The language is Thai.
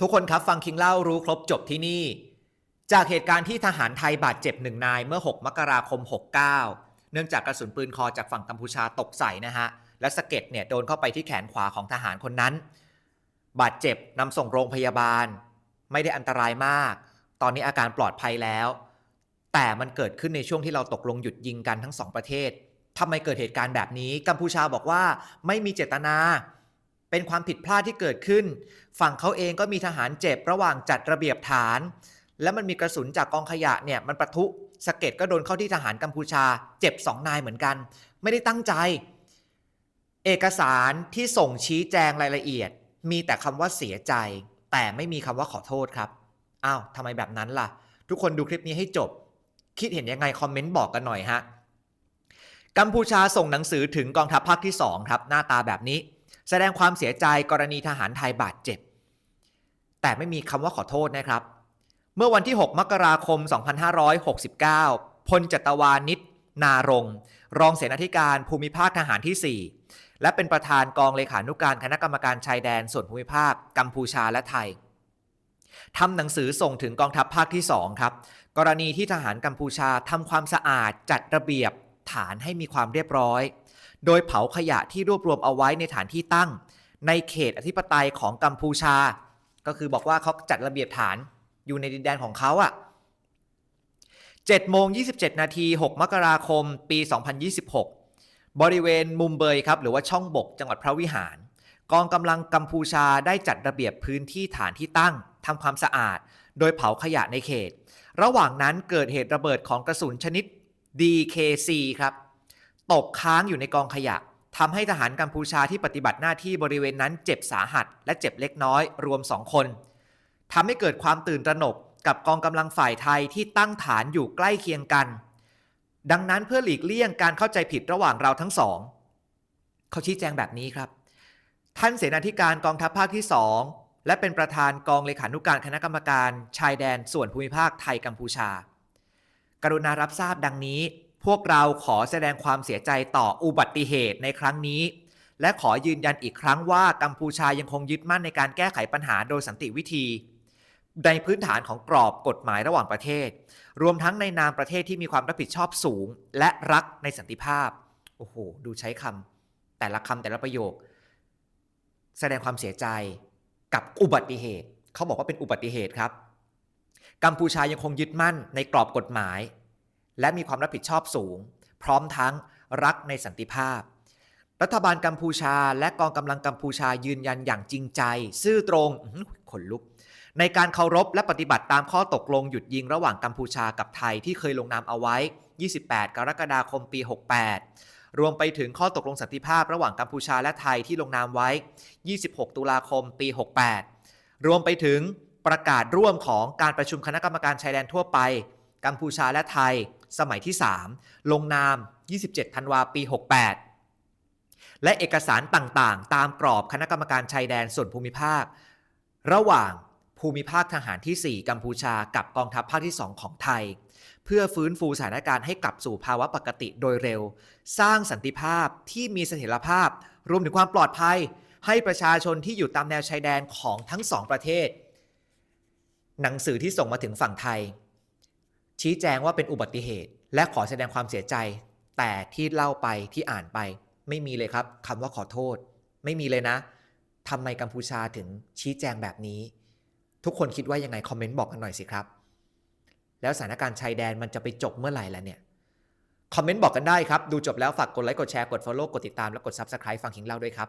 ทุกคนครับฟังคิงเล่ารู้ครบจบที่นี่ จากเหตุการณ์ที่ทหารไทยบาดเจ็บหนึ่งนายเมื่อ 6 มกราคม 69 เนื่องจากกระสุนปืนคอจากฝั่งกัมพูชาตกใส่นะฮะ และสะเก็ดเนี่ยโดนเข้าไปที่แขนขวาของทหารคนนั้น บาดเจ็บนำส่งโรงพยาบาล ไม่ได้อันตรายมาก ตอนนี้อาการปลอดภัยแล้ว แต่มันเกิดขึ้นในช่วงที่เราตกลงหยุดยิงกันทั้งสองประเทศทำไมเกิดเหตุการณ์แบบนี้ กัมพูชาบอกว่าไม่มีเจตนา เป็นความผิดพลาดที่เกิดขึ้น ฝั่งเขาเองก็มีทหารเจ็บระหว่างจัดระเบียบฐาน แล้วมันมีกระสุนจากกองขยะเนี่ยมันประทุสะเก็ดก็โดนเข้าที่ทหารกัมพูชา เจ็บสองนายเหมือนกัน ไม่ได้ตั้งใจ เอกสารที่ส่งชี้แจงรายละเอียด มีแต่คำว่าเสียใจ แต่ไม่มีคำว่าขอโทษครับอ้าวทำไมแบบนั้นล่ะ ทุกคนดูคลิปนี้ให้จบ คิดเห็นยังไงคอมเมนต์บอกกันหน่อยฮะกัมพูชาส่งหนังสือถึงกองทัพภาคที่2ครับหน้าตาแบบนี้ แสดงความเสียใจกรณีทหารไทยบาดเจ็บ แต่ไม่มีคำว่าขอโทษนะครับ เมื่อวันที่ 6 มกราคม 2569 พลจัตวานิชนารงรองเสนาธิการภูมิภาคทหารที่ 4 และเป็นประธานกองเลขานุการคณะกรรมการชายแดนส่วนภูมิภาคกัมพูชาและไทยทำหนังสือส่งถึงกองทัพภาคที่ 2 ครับ กรณีที่ทหารกัมพูชาทำความสะอาดจัดระเบียบฐานให้มีความเรียบร้อย โดยเผาขยะที่รวบรวมเอาไว้ในฐานที่ตั้ง ในเขตอธิปไตยของกัมพูชา ก็คือบอกว่าเขาจัดระเบียบฐานอยู่ในดินแดนของเขาอะ7โมง27 นาที 6 มกราคม ปี 2026 บริเวณมุมเบยครับ หรือว่าช่องบกจังหวัดพระวิหาร กองกำลังกัมพูชาได้จัดระเบียบพื้นที่ฐานที่ตั้งทำความสะอาด โดยเผาขยะในเขต ระหว่างนั้นเกิดเหตุระเบิดของกระสุนชนิด DKC ครับ ตกค้างอยู่ในกองขยะทำให้ทหารกัมพูชาที่ปฏิบัติหน้าที่บริเวณนั้นเจ็บสาหัส และเจ็บเล็กน้อยรวม2คนทำให้เกิดความตื่นตระหนกกับกองกำลังฝ่ายไทยที่ตั้งฐานอยู่ใกล้เคียงกัน ดังนั้นเพื่อหลีกเลี่ยงการเข้าใจผิดระหว่างเราทั้งสอง เขาชี้แจงแบบนี้ครับ ท่านเสนาธิการกองทัพภาคที่ 2 และเป็นประธานกองเลขานุการคณะกรรมการ ชายแดนส่วนภูมิภาคไทยกัมพูชา กรุณารับทราบดังนี้ พวกเราขอแสดงความเสียใจต่ออุบัติเหตุในครั้งนี้ และขอยืนยันอีกครั้งว่ากัมพูชายังคงยึดมั่นในการแก้ไขปัญหาโดยสันติวิธี ในพื้นฐานของกรอบกฎหมายระหว่างประเทศ รวมทั้งในนามประเทศที่มีความรับผิดชอบสูง และรักในสันติภาพโอ้โหดูใช้คำแต่ละคำแต่ละประโยค แสดงความเสียใจกับอุบัติเหตุ เขาบอกว่าเป็นอุบัติเหตุครับ กัมพูชายังคงยึดมั่นในกรอบกฎหมาย และมีความรับผิดชอบสูง พร้อมทั้งรักในสันติภาพ รัฐบาลกัมพูชา และกองกำลังกัมพูชายืนยันอย่างจริงใจ ซื่อตรงขนลุก ในการเคารพและปฏิบัติตามข้อตกลงหยุดยิงระหว่างกัมพูชากับไทยที่เคยลงนามเอาไว้ 28 กรกฎาคมปี 68 รวมไปถึงข้อตกลงสันติภาพระหว่างกัมพูชาและไทยที่ลงนามไว้ 26 ตุลาคมปี 68 รวมไปถึงประกาศร่วมของการประชุมคณะกรรมการชายแดนทั่วไป กัมพูชาและไทย สมัยที่ 3 ลงนาม 27 ธันวาปี 68 และเอกสารต่างๆ ตามกรอบคณะกรรมการชายแดนส่วนภูมิภาค ระหว่างภูมิภาคทหารที่ 4 กัมพูชากับกองทัพภาคที่ 2 ของไทย เพื่อฟื้นฟูสถานการณ์ให้กลับสู่ภาวะปกติโดยเร็ว สร้างสันติภาพที่มีเสถียรภาพ รวมถึงความปลอดภัย ให้ประชาชนที่อยู่ตามแนวชายแดนของทั้งสองประเทศ หนังสือที่ส่งมาถึงฝั่งไทย ชี้แจงว่าเป็นอุบัติเหตุ และขอแสดงความเสียใจ แต่ที่เล่าไปที่อ่านไป ไม่มีเลยครับคำว่าขอโทษ ไม่มีเลยนะทำไมกัมพูชาถึงชี้แจงแบบนี้ ทุกคนคิดว่ายังไงคอมเมนต์บอกกันหน่อยสิครับ แล้วสถานการณ์ชายแดนมันจะไปจบเมื่อไหร่แล้วเนี่ยคอมเมนต์บอกกันได้ครับ ดูจบแล้วฝากกดไลค์กดแชร์กด Follow กดติดตามและกด Subscribe ฟังคิงเล่าด้วยครับ